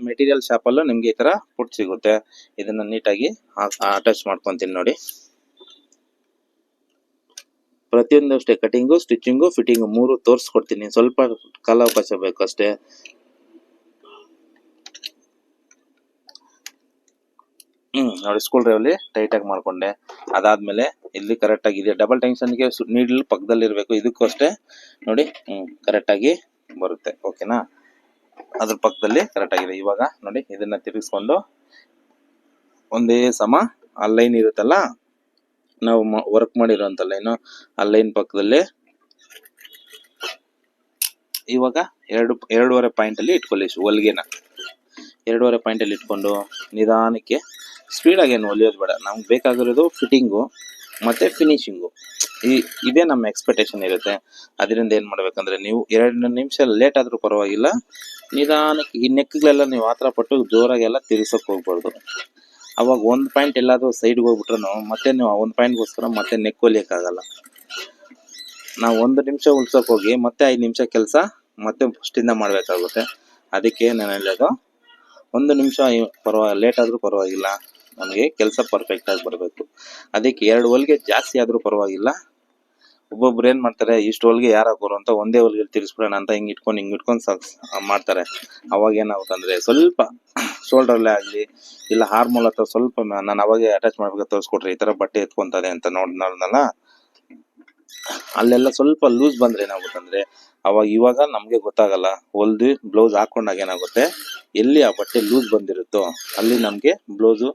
ಮೆಟೀರಿಯಲ್ ಶಾಪಲ್ಲೂ ನಿಮ್ಗೆ ಈ ತರ ಪುಟ್ ಸಿಗುತ್ತೆ. ಇದನ್ನ ನೀಟಾಗಿ ಅಟ್ಯಾಚ್ ಮಾಡ್ಕೊತೀನಿ ನೋಡಿ. ಪ್ರತಿಯೊಂದು ಅಷ್ಟೇ ಕಟಿಂಗು ಸ್ಟಿಚಿಂಗು ಫಿಟ್ಟಿಂಗು ಮೂರು ತೋರಿಸ್ಕೊಡ್ತೀನಿ. ಸ್ವಲ್ಪ ಕಾಲಾವಕಾಶ ಬೇಕು ಅಷ್ಟೇ ಹ್ಮ್, ನೋಡಿ ಸ್ಕೂಲ್ ಡ್ರೈವಲ್ಲಿ ಟೈಟ್ ಆಗಿ ಮಾಡ್ಕೊಂಡೆ. ಅದಾದ್ಮೇಲೆ ಇಲ್ಲಿ ಕರೆಕ್ಟ್ ಆಗಿದೆ ಡಬಲ್ ಟೆನ್ಷನ್ಗೆ ನೀಡ್ಲ್ ಪಕ್ಕದಲ್ಲಿ ಇರಬೇಕು. ಇದಕ್ಕೂ ಅಷ್ಟೇ, ನೋಡಿ, ಹ್ಮ್ ಕರೆಕ್ಟ್ ಬರುತ್ತೆ. ಓಕೆನಾ ಅದ್ರ ಪಕ್ಕದಲ್ಲಿ ಕರೆಕ್ಟ್ ಆಗಿದೆ. ಇವಾಗ ನೋಡಿ, ಇದನ್ನ ತಿರುಗಿಸ್ಕೊಂಡು ಒಂದೇ ಸಮ, ಆ ಲೈನ್ ಇರುತ್ತಲ್ಲ ನಾವು ವರ್ಕ್ ಮಾಡಿರೋಂಥ ಲೈನು ಆ ಲೈನ್ ಪಕ್ಕದಲ್ಲಿ ಇವಾಗ ಎರಡು, ಎರಡೂವರೆ ಪಾಯಿಂಟ್ ಅಲ್ಲಿ ಇಟ್ಕೊಳ್ಳಿ ಹೊಲಿಗೆನ. ಎರಡೂವರೆ ಪಾಯಿಂಟ್ ಅಲ್ಲಿ ಇಟ್ಕೊಂಡು ನಿಧಾನಕ್ಕೆ ಸ್ಪೀಡಾಗಿ ಏನು ಹೊಲಿಯೋದು ಬೇಡ. ನಮ್ಗೆ ಬೇಕಾಗಿರೋದು ಫಿಟ್ಟಿಂಗು ಮತ್ತೆ ಫಿನಿಶಿಂಗು ಈ, ಇದೇ ನಮ್ಮ ಎಕ್ಸ್ಪೆಕ್ಟೇಷನ್ ಇರುತ್ತೆ. ಅದರಿಂದ ಏನು ಮಾಡಬೇಕಂದ್ರೆ ನೀವು ಎರಡು ನಿಮಿಷ ಲೇಟ್ ಆದರೂ ಪರವಾಗಿಲ್ಲ, ನಿಧಾನಕ್ಕೆ ಈ ನೆಕ್ಗಳೆಲ್ಲ ನೀವು ಆತರ ಪಟ್ಟು ಜೋರಾಗೆಲ್ಲ ತಿರ್ಸೋಕೆ ಹೋಗ್ಬಾರ್ದು. ಅವಾಗ ಒಂದು ಪಾಯಿಂಟ್ ಎಲ್ಲಾದರೂ ಸೈಡ್ಗೆ ಹೋಗ್ಬಿಟ್ರು ಮತ್ತೆ ನೀವು ಆ ಒಂದು ಪಾಯಿಂಟ್ಗೋಸ್ಕರ ಮತ್ತೆ ನೆಕ್ ಹೊಲಿಯೋಕ್ಕಾಗಲ್ಲ. ನಾವು ಒಂದು ನಿಮಿಷ ಉಳ್ಸೋಕೆ ಹೋಗಿ ಮತ್ತೆ ಐದು ನಿಮಿಷ ಕೆಲಸ ಮತ್ತೆ ಫಸ್ಟಿಂದ ಮಾಡಬೇಕಾಗುತ್ತೆ. ಅದಕ್ಕೆ ನಾನು ಹೇಳೋದು? ಒಂದು ನಿಮಿಷ ಪರವಾಗಿ ಲೇಟ್ ಆದರೂ ಪರವಾಗಿಲ್ಲ. ನಮಗೆ ಕೆಲಸ ಪರ್ಫೆಕ್ಟ್ ಆಗಿ ಬರಬೇಕು. ಅದಕ್ಕೆ ಎರಡು ಹೊಲಿಗೆ ಜಾಸ್ತಿ ಆದರೂ ಪರವಾಗಿಲ್ಲ. ಒಬ್ಬೊಬ್ರು ಏನು ಮಾಡ್ತಾರೆ? ಇಷ್ಟು ಹೊಲಿಗೆ ಯಾರು ಅಂತ ಒಂದೇ ಹೊಲಿಗೆ ತಿರ್ಸ್ಬಿಡೋಣ ಅಂತ ಹಿಂಗೆ ಇಟ್ಕೊಂಡು ಹಿಂಗೆ ಇಟ್ಕೊಂಡು ಸಾಕ್ಸ್, ಮಾಡ್ತಾರೆ. ಅವಾಗ ಏನಾಗುತ್ತೆ ಅಂದ್ರೆ ಸ್ವಲ್ಪ ಶೋಲ್ಡರ್ಲೇ ಆಗಲಿ, ಇಲ್ಲ ಹಾರ್ಮೋಲ್ ಹತ್ರ ಸ್ವಲ್ಪ ನಾನು ಅವಾಗೆ ಅಟ್ಯಾಚ್ ಮಾಡ್ಬೇಕು ತೋರಿಸ್ಕೊಡ್ರಿ ಈ ತರ ಬಟ್ಟೆ ಎತ್ಕೊಂತದೆ ಅಂತ ನೋಡ್ ನೋಡ್ನಲ್ಲ ಅಲ್ಲೆಲ್ಲ ಸ್ವಲ್ಪ ಲೂಸ್ ಬಂದ್ರೆ ಏನಾಗುತ್ತಂದ್ರೆ, ಅವಾಗ ಇವಾಗ ನಮಗೆ ಗೊತ್ತಾಗಲ್ಲ, ಹೊಲ್ದು ಬ್ಲೌಸ್ ಹಾಕೊಂಡಾಗ ಏನಾಗುತ್ತೆ, ಎಲ್ಲಿ ಆ ಬಟ್ಟೆ ಲೂಸ್ ಬಂದಿರುತ್ತೋ, ಅಲ್ಲಿ ನಮಗೆ ಬ್ಲೌಸು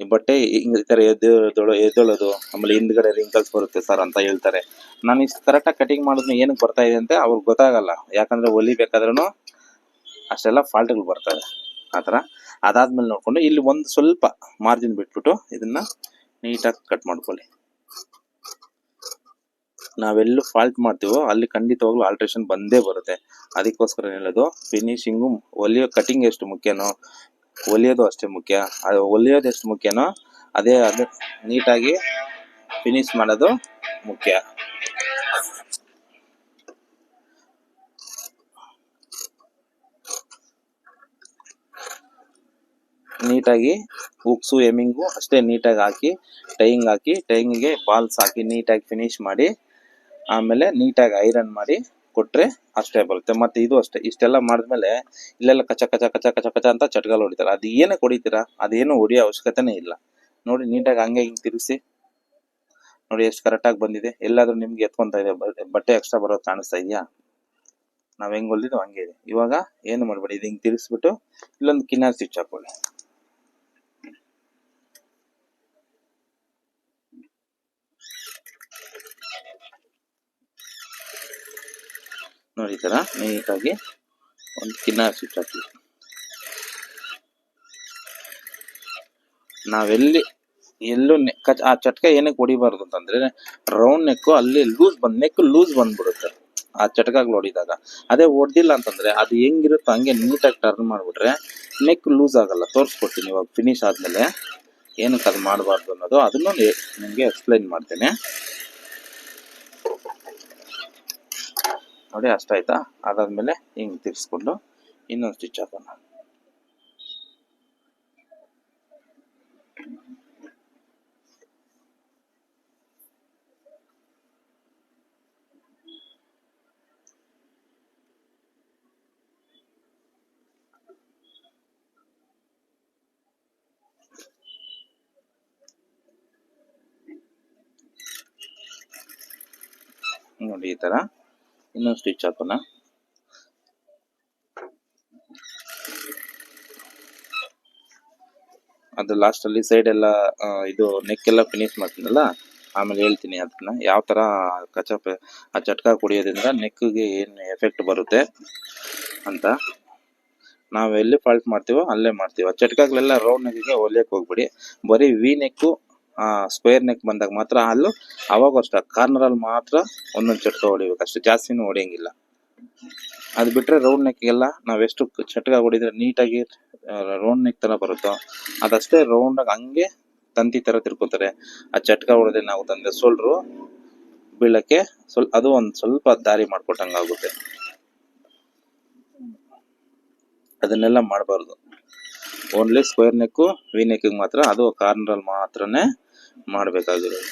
ಈ ಬಟ್ಟೆ ಹಿಂಗ್ ಈ ತರ ಎದ್ದೇಳೋದು ಎದ್ದೇಳೋದು, ಆಮೇಲೆ ಹಿಂದ್ಗಡೆ ರಿಂಕಲ್ಸ್ ಬರುತ್ತೆ ಸರ್ ಅಂತ ಹೇಳ್ತಾರೆ. ನಾನು ಇಷ್ಟು ಕರೆಕ್ಟಾಗಿ ಕಟಿಂಗ್ ಮಾಡಿದ್ನ ಏನಕ್ಕೆ ಬರ್ತಾ ಇದೆ ಅಂತ ಅವ್ರಿಗೆ ಗೊತ್ತಾಗಲ್ಲ, ಯಾಕಂದ್ರೆ ಹೊಲಿಬೇಕಾದ್ರೂ ಅಷ್ಟೆಲ್ಲ ಫಾಲ್ಟ್ಗಳು ಬರ್ತವೆ, ಆ ಥರ. ಅದಾದ್ಮೇಲೆ ನೋಡಿಕೊಂಡು ಇಲ್ಲಿ ಒಂದು ಸ್ವಲ್ಪ ಮಾರ್ಜಿನ್ ಬಿಟ್ಬಿಟ್ಟು ಇದನ್ನ ನೀಟಾಗಿ ಕಟ್ ಮಾಡ್ಕೊಳ್ಳಿ. ನಾವೆಲ್ಲೂ ಫಾಲ್ಟ್ ಮಾಡ್ತೀವೋ ಅಲ್ಲಿ ಖಂಡಿತವಾಗ್ಲೂ ಆಲ್ಟ್ರೇಷನ್ ಬಂದೇ ಬರುತ್ತೆ. ಅದಕ್ಕೋಸ್ಕರ ಹೇಳೋದು? ಫಿನಿಶಿಂಗು ಒಲಿಯೋ ಕಟಿಂಗ್ ಎಷ್ಟು ಮುಖ್ಯನೋ? ಒಲಿಯೋದು ಅಷ್ಟೇ ಮುಖ್ಯ. ಅದು ಒಲಿಯೋದು ಎಷ್ಟು ಮುಖ್ಯನೋ, ಅದೇ ಅದೇ ನೀಟಾಗಿ ಫಿನಿಶ್ ಮಾಡೋದು ಮುಖ್ಯ. ನೀಟಾಗಿ ಹುಕ್ಸು ಎಮಿಂಗು ಅಷ್ಟೇ ನೀಟಾಗಿ ಹಾಕಿ, ಟೈಯಿಂಗ್ ಹಾಕಿ, ಟೈಯಿಂಗಿಗೆ ಬಾಲ್ಸ್ ಹಾಕಿ ನೀಟಾಗಿ ಫಿನಿಶ್ ಮಾಡಿ, ಆಮೇಲೆ ನೀಟಾಗಿ ಐರನ್ ಮಾಡಿ ಕೊಟ್ಟರೆ ಅಷ್ಟೇ ಬರುತ್ತೆ. ಮತ್ತೆ ಇದು ಅಷ್ಟೇ, ಇಷ್ಟೆಲ್ಲ ಮಾಡಿದ್ಮೇಲೆ ಇಲ್ಲೆಲ್ಲ ಕಚ ಕಚ ಕಚ ಕಚ ಕಚ ಅಂತ ಚಟ್ಗಾಲು ಹೊಡಿತಾರೆ. ಅದು ಏನೇ ಹೊಡಿತೀರಾ ಅದೇನು ಹೊಡಿಯೋ ಅವಶ್ಯಕತೆನೇ ಇಲ್ಲ. ನೋಡಿ, ನೀಟಾಗಿ ಹಂಗೆ ಹಿಂಗೆ ತಿರುಗಿಸಿ. ನೋಡಿ, ಎಷ್ಟು ಕರೆಕ್ಟಾಗಿ ಬಂದಿದೆ. ಎಲ್ಲಾದರೂ ನಿಮ್ಗೆ ಎತ್ಕೊಂತ ಇದೆ ಬಟ್ಟೆ- ಬಟ್ಟೆ ಎಕ್ಸ್ಟ್ರಾ ಬರೋದು ಕಾಣಿಸ್ತಾ ಇದೆಯಾ? ನಾವು ಹೆಂಗೆ ಹೊಲಿದ್ದು ಹಂಗೆ ಇದೆ. ಇವಾಗ ಏನು ಮಾಡಬೇಡಿ, ಇದು ಹಿಂಗೆ ತಿರ್ಗಿಸ್ಬಿಟ್ಟು ಇಲ್ಲೊಂದು ಕಿನ್ನಾರ್ ಸ್ವಿಚ್ ಹಾಕೊಳ್ಳಿ. ನೋಡಿ ಈ ತರ ನೀಟಾಗಿ ಒಂದು ಕಿನ್ನ ಹಾಕಿ. ನಾವೆಲ್ಲಿ, ಎಲ್ಲೂ ನೆಕ್ ಆ ಚಟ್ಕ ಏನಕ್ಕೆ ಹೊಡಿಬಾರ್ದು ಅಂತಂದ್ರೆ ರೌಂಡ್ ನೆಕ್ಕು ಅಲ್ಲಿ ಲೂಸ್ ಬಂದ್ ನೆಕ್ ಲೂಸ್ ಬಂದ್ಬಿಡುತ್ತೆ. ಆ ಚಟ್ಕಾಗ್ಲು ಹೊಡಿದಾಗ. ಅದೇ ಹೊಡ್ದಿಲ್ಲ ಅಂತಂದ್ರೆ ಅದು ಹೆಂಗಿರುತ್ತೋ ಹಂಗೆ ನೀಟಾಗಿ ಟರ್ನ್ ಮಾಡಿಬಿಟ್ರೆ ನೆಕ್ ಲೂಸ್ ಆಗಲ್ಲ. ತೋರಿಸ್ಕೊಡ್ತೀನಿ ಇವಾಗ ಫಿನಿಶ್ ಆದ್ಮೇಲೆ ಏನಕ್ಕೆ ಅದು ಮಾಡಬಾರ್ದು ಅನ್ನೋದು ಅದನ್ನು ನಿಮಗೆ ಎಕ್ಸ್ಪ್ಲೈನ್ ಮಾಡ್ತೇನೆ. ನೋಡಿ ಅಷ್ಟಾಯ್ತಾ ಅದಾದ್ಮೇಲೆ ಹಿಂಗ್ ತಿರ್ಸ್ಕೊಂಡು ಇನ್ನೊಂದು ಸ್ಟಿಚ್ ಹಾಕೋಣ. ನೋಡಿ ಈ ತರ. ಇನ್ನೊಂದು ಸ್ಟಿಚ್ ಹಾಕೋಣ. ಅದು ಲಾಸ್ಟಲ್ಲಿ ಸೈಡ್ ಎಲ್ಲ ಇದು ನೆಕ್ ಎಲ್ಲ ಫಿನಿಶ್ ಮಾಡ್ತೀನಲ್ಲ, ಆಮೇಲೆ ಹೇಳ್ತೀನಿ ಅದನ್ನ. ಯಾವ ತರ ಕಚಪ್ ಆ ಚಟ್ಕ ಕುಡಿಯೋದ್ರಿಂದ ನೆಕ್ಗೆ ಏನು ಎಫೆಕ್ಟ್ ಬರುತ್ತೆ ಅಂತ. ನಾವು ಎಲ್ಲಿ ಫಾಲ್ಟ್ ಮಾಡ್ತೀವೋ ಅಲ್ಲೇ ಮಾಡ್ತೀವಿ. ಆ ಚಟ್ಕಾಗ್ಲೆಲ್ಲ ರೌಂಡ್ ನೆಕ್ಗೆ ಹೊಲಿಯಕ್ಕೆ ಹೋಗ್ಬಿಡಿ. ಬರೀ ವಿ ನೆಕ್ಕು ಸ್ಕ್ವೇರ್ ನೆಕ್ ಬಂದಾಗ ಮಾತ್ರ ಅಲ್ಲೂ ಅವಾಗ ಅಷ್ಟೇ ಕಾರ್ನರ್ ಅಲ್ಲಿ ಮಾತ್ರ ಒಂದೊಂದು ಚಟ್ಕ ಹೊಡಿಬೇಕು. ಅಷ್ಟು ಜಾಸ್ತಿನೂ ಹೊಡಿಯಂಗಿಲ್ಲ. ಅದು ಬಿಟ್ರೆ ರೌಂಡ್ ನೆಕ್ಗೆಲ್ಲ ಎಷ್ಟು ಚಟ್ಕ ಹೊಡಿದ್ರೆ ನೀಟಾಗಿ ರೌಂಡ್ ನೆಕ್ ತರ ಬರುತ್ತೋ, ಅದಷ್ಟೇ ರೌಂಡ್ ಆಗಿ ಹಂಗೆ ತಂತಿ ತರ ತಿರ್ಕೋತಾರೆ. ಆ ಚಟ್ಕ ಹೊಡೆದ್ರೆ ನಾವು ತಂದೆ ಸೊಲ್ರು, ಬೀಳಕ್ಕೆ ಸ್ವಲ್ಪ ಅದು ಒಂದು ಸ್ವಲ್ಪ ದಾರಿ ಆಗುತ್ತೆ. ಅದನ್ನೆಲ್ಲ ಮಾಡಬಾರ್ದು. ಓನ್ಲಿ ಸ್ಕ್ವೇರ್ ನೆಕ್ಕು ವಿ ನೆಕ್ಕಿಗೆ ಮಾತ್ರ, ಅದು ಕಾರ್ನರ್ ಅಲ್ಲಿ ಮಾತ್ರನೇ ಮಾಡಬೇಕಾಗಿರೋದು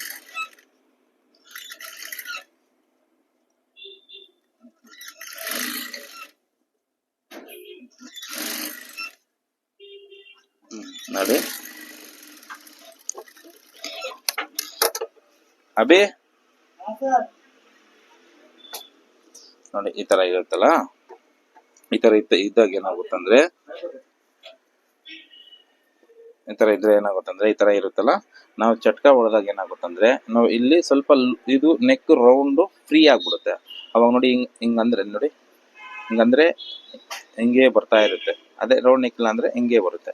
ನೋಡಿ ಅಬಿ ನೋಡಿ, ಈ ತರ ಇರುತ್ತಲ್ಲ? ಈ ತರ ಇದ್ದ, ಇದ್ದಾಗ ಏನಾಗುತ್ತಂದ್ರೆ ಈ ತರ ಇದ್ರೆ ಏನಾಗುತ್ತಂದ್ರೆ ಈ ತರ ಇರುತ್ತಲ್ಲ? ನಾವು ಚಟ್ಕ ಹೊಡೆದಾಗ ಏನಾಗುತ್ತಂದ್ರೆ ನಾವು ಇಲ್ಲಿ ಸ್ವಲ್ಪ ಇದು ನೆಕ್ ರೌಂಡು ಫ್ರೀ ಆಗ್ಬಿಡುತ್ತೆ. ಅವಾಗ ನೋಡಿ ಹಿಂಗ್ ಹಿಂಗಂದ್ರೆ ನೋಡಿ ಹಿಂಗಂದ್ರೆ ಹಿಂಗೆ ಬರ್ತಾ ಇರುತ್ತೆ. ಅದೇ ರೌಂಡ್ ನೆಕ್ ಇಲ್ಲ ಅಂದ್ರೆ ಹಿಂಗೆ ಬರುತ್ತೆ.